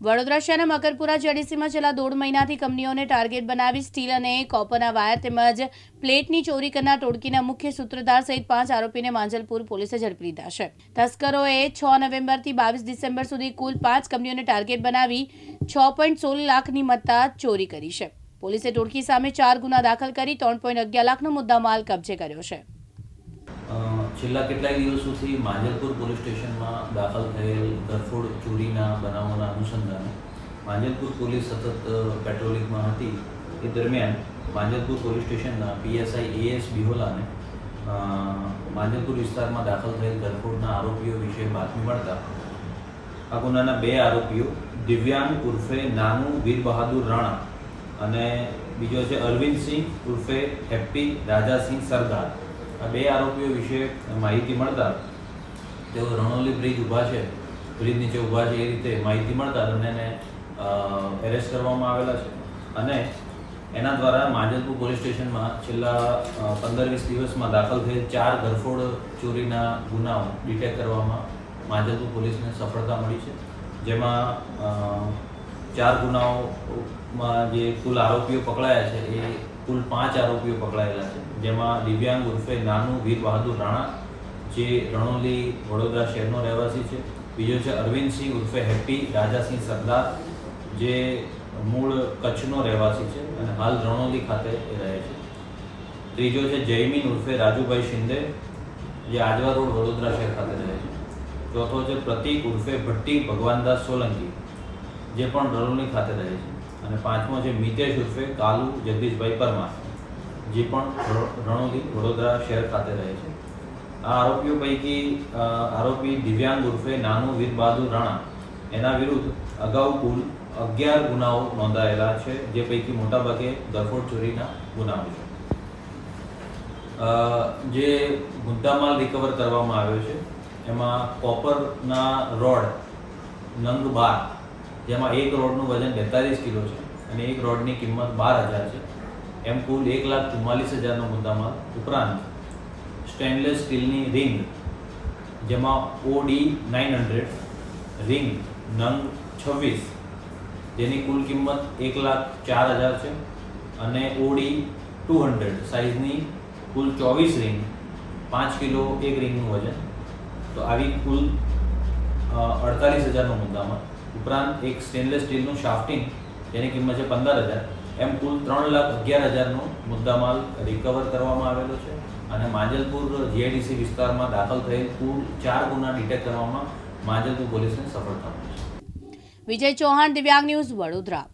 વડોદરા શહેરના મકરપુરા જેડીસીમાં છેલ્લા દોઢ મહિનાથી કંપનીઓને ટાર્ગેટ બનાવી સ્ટીલ અને કોપરના વાયર તેમજ પ્લેટની ચોરી કરનાર ટોળકીના મુખ્ય સૂત્રધાર સહિત પાંચ આરોપીને માંજલપુર પોલીસે ઝડપી લીધા છે. તસ્કરોએ છ નવેમ્બરથી બાવીસ ડિસેમ્બર સુધી કુલ પાંચ કંપનીઓને ટાર્ગેટ બનાવી છ પોઈન્ટ સોળ લાખની મત્તા ચોરી કરી છે. પોલીસે ટોળકી સામે ચાર ગુના દાખલ કરી ત્રણ પોઈન્ટ અગિયાર લાખનો મુદ્દામાલ કબજે કર્યો છે. છેલ્લા કેટલાય દિવસોથી માંજલપુર પોલીસ સ્ટેશનમાં દાખલ થયેલ ગરફોડ ચોરીના બનાવોના અનુસંધાને માંજલપુર પોલીસ સતત પેટ્રોલિંગમાં હતી. એ દરમિયાન માંજલપુર પોલીસ સ્ટેશનના પીએસઆઈ એએસ બિહોલાને માંજલપુર વિસ્તારમાં દાખલ થયેલ ગરફોડના આરોપીઓ વિશે બાતમી મળતા આ ગુનાના બે આરોપીઓ, દિવ્યાંગ ઉર્ફે નાનુ વીર બહાદુર રાણા અને બીજો છે અરવિંદસિંહ ઉર્ફે હેપ્પી રાજાસિંહ સરદાર. આ બે આરોપીઓ વિશે માહિતી મળતા તેઓ રણોલી બ્રિજ ઊભા છે. બ્રિજ નીચે ઊભા છે એ રીતે માહિતી મળતા બંનેને એરેસ્ટ કરવામાં આવેલા છે. અને એના દ્વારા માંજલપુર પોલીસ સ્ટેશનમાં છેલ્લા પંદર વીસ દિવસમાં દાખલ થયેલ ચાર ધરફોડ ચોરીના ગુનાઓ ડિટેક્ટ કરવામાં માંજલપુર પોલીસને સફળતા મળી છે. જેમાં ચાર ગુનાઓમાં જે કુલ આરોપીઓ પકડાયા છે એ કુલ પાંચ આરોપીઓ પકડાયેલા છે. જેમાં દિવ્યાંગ ઉર્ફે નાનું વીર બહાદુર રાણા જે રણોલી વડોદરા શહેરનો રહેવાસી છે. બીજો છે અરવિંદસિંહ ઉર્ફે હેપ્પી રાજાસિંહ સરદાર જે મૂળ કચ્છનો રહેવાસી છે અને હાલ રણોલી ખાતે રહે છે. ત્રીજો છે જયમીન ઉર્ફે રાજુભાઈ શિંદે, જે આજવા રોડ વડોદરા શહેર ખાતે રહે છે. ચોથો છે પ્રતિક ઉર્ફે ભટ્ટી ભગવાનદાસ સોલંકી, જે પણ રણોલી ખાતે રહે છે. અને પાંચમો છે મિતેશ ઉર્ફે કાલુ જગદીશભાઈ પરમાર, જે પણ રણોલી વડોદરા શહેર ખાતે રહે છે. આ આરોપીઓ પૈકી આરોપી દિવ્યાંગ ઉર્ફે નાનુ વીરબહાદુર રાણા, એના વિરુદ્ધ અગાઉ કુલ અગિયાર ગુનાઓ નોંધાયેલા છે, જે પૈકી મોટાભાગે દરફોડ ચોરીના ગુનાઓ છે. જે મુદ્દામાલ રિકવર કરવામાં આવ્યો છે, એમાં કોપરના રોડ નંગ બાર, જેમાં એક રોડનું વજન બેતાલીસ કિલો છે અને એક રોડની કિંમત બાર હજાર છે, એમ કુલ એક લાખ ચુમ્માલીસ હજારનો મુદ્દામાલ ઉપરાંત સ્ટેનલેસ સ્ટીલની રિંગ જેમાં ઓડી નાઇન હંડ્રેડ રિંગ નંગ છવ્વીસ, જેની કુલ કિંમત એક લાખ ચાર હજાર છે, અને ઓડી ટુ હંડ્રેડ સાઇઝની કુલ ચોવીસ રિંગ પાંચ કિલો એક રિંગનું વજન. તો આવી કુલ અડતાલીસ હજારનો મુદ્દામાં ઉપરાંત એક સ્ટેનલેસ સ્ટીલનું શાફ્ટિંગ જેની કિંમત છે પંદર હજાર. એમ કુલ ત્રણ લાખ અગિયાર હજારનો મુદ્દામાલ રિકવર કરવામાં આવેલો છે અને માંજલપુર જીઆઈડીસી વિસ્તારમાં દાખલ થયેલ કુલ ચાર ગુના ડિટેક્ટ કરવામાં માંજલપુર પોલીસને સફળતા મળી વિજય ચૌહાણ, દિવ્યાંગ ન્યૂઝ વડોદરા.